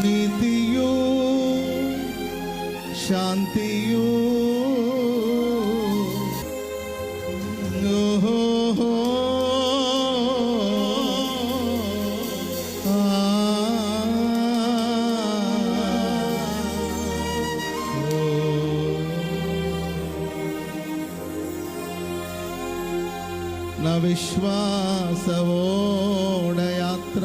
നീതിയോ ശാന്തിയോ. വിശ്വാസവോടയാത്ര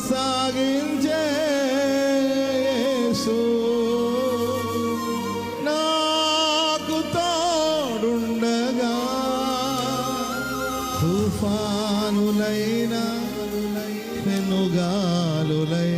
కొనసాగించే నాకు తోడుండగా తుఫానులైన పెనుగాలులైనా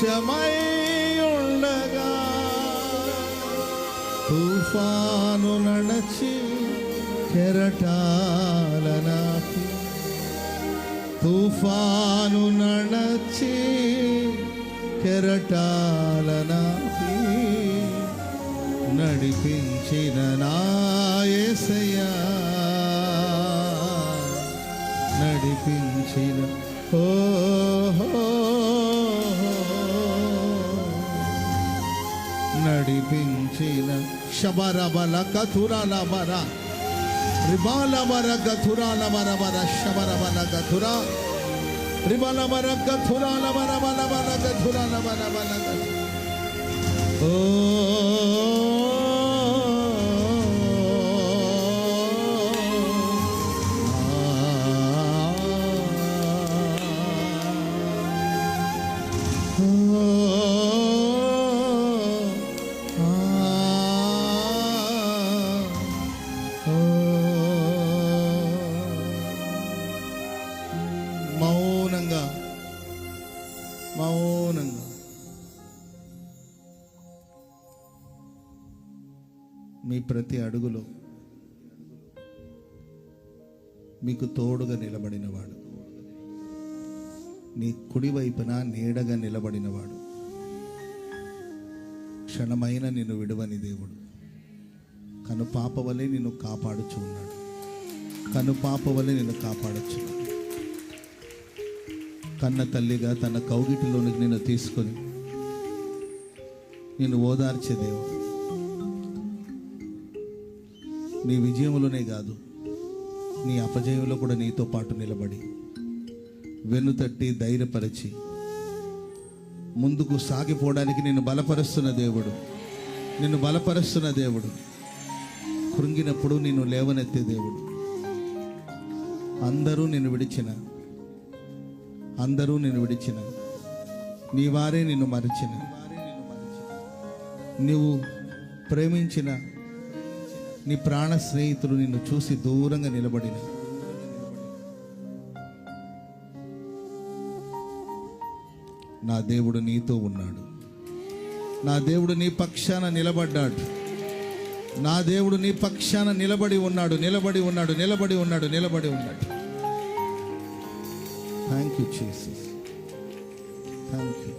పక్షమై ఉండగా తుఫాను నడచి కెరటాలనాపి తుఫాను నడచి కెరటాలనాపి నడిపించిన నాయసయా నడిపించిన ఓహో నడిపించిన శబరబల కథురాల బర రిబాల బర గథురాల బర బర శబరబల గథుర రిబల బర గథురాల బర బల బల గథురాల బర బల గథుర ఓ మౌనంగా మీ ప్రతి అడుగులో మీకు తోడుగా నిలబడినవాడు. నీ కుడివైపున నీడగా నిలబడినవాడు. క్షణమైన నిన్ను విడువని దేవుడు. కను పాప వలె నిన్ను కాపాడుచు ఉన్నాడు. కను పాప వలె నిన్ను కాపాడచ్చు. కన్న తల్లిగా తన కౌగిటిలోనికి నిన్ను తీసుకొని నిన్ను ఓదార్చే దేవుడు. నీ విజయములోనే కాదు నీ అపజయంలో కూడా నీతో పాటు నిలబడి వెన్నుతట్టి ధైర్యపరిచి ముందుకు సాగిపోవడానికి నిన్ను బలపరుస్తున్న దేవుడు. నిన్ను బలపరుస్తున్న దేవుడు. కృంగినప్పుడు నిన్ను లేవనెత్తే దేవుడు. అందరూ నిన్ను విడిచిన అందరూ నిన్ను విడిచిన నీ వారే నిన్ను మరిచిన నీవు ప్రేమించిన నీ ప్రాణ స్నేహితుడు నిన్ను చూసి దూరంగా నిలబడిన. నా దేవుడు నీతో ఉన్నాడు. నా దేవుడు నీ పక్షాన నిలబడ్డాడు. నా దేవుడు నీ పక్షాన నిలబడి ఉన్నాడు నిలబడి ఉన్నాడు నిలబడి ఉన్నాడు నిలబడి ఉన్నాడు. Thank you Jesus thank you